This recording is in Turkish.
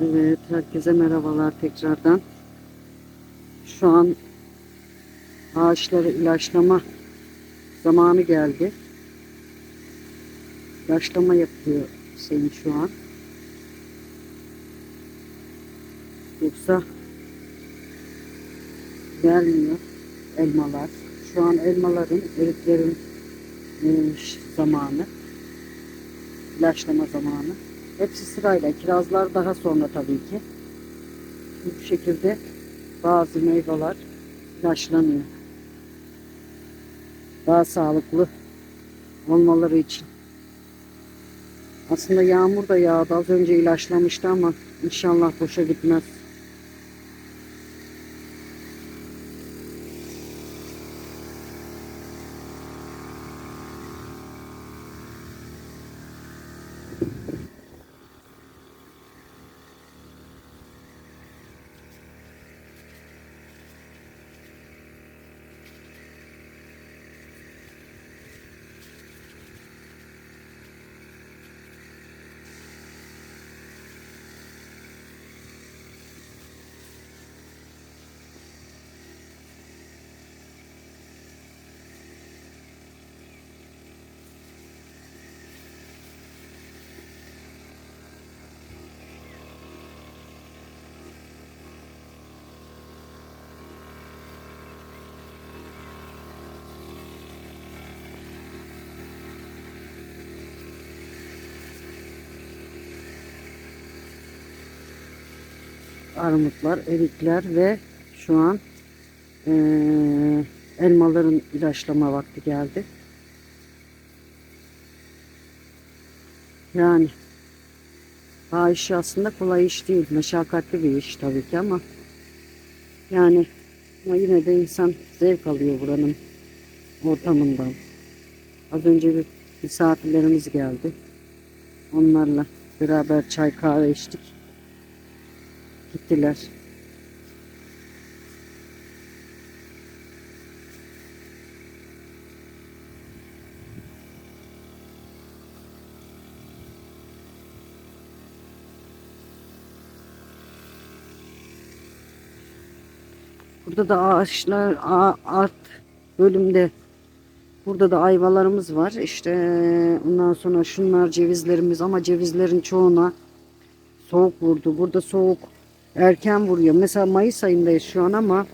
Evet, herkese merhabalar tekrardan. Şu an ağaçları ilaçlama zamanı geldi. İlaçlama yapıyor Hüseyin şu an. Yoksa gelmiyor elmalar. Şu an elmaların, eriklerin e, zamanı. İlaçlama zamanı. Hepsi sırayla. Kirazlar daha sonra tabii ki. Bu şekilde bazı meyveler ilaçlanıyor. Daha sağlıklı olmaları için. Aslında yağmur da yağdı. Az önce ilaçlamıştı ama inşallah boşa gitmez. Armutlar, erikler ve şu an eee, elmaların ilaçlama vakti geldi. Yani daha işi aslında kolay iş değil. Meşakkatli bir iş tabii ki ama yani ama yine de insan zevk alıyor buranın ortamından. Az önce bir misafirlerimiz geldi. Onlarla beraber çay kahve içtik. Gittiler. Burada da ağaçlar, art bölümde burada da ayvalarımız var. İşte ondan sonra şunlar cevizlerimiz ama cevizlerin çoğuna soğuk vurdu. Burada soğuk erken vuruyor. Mesela Mayıs ayındayız şu an ama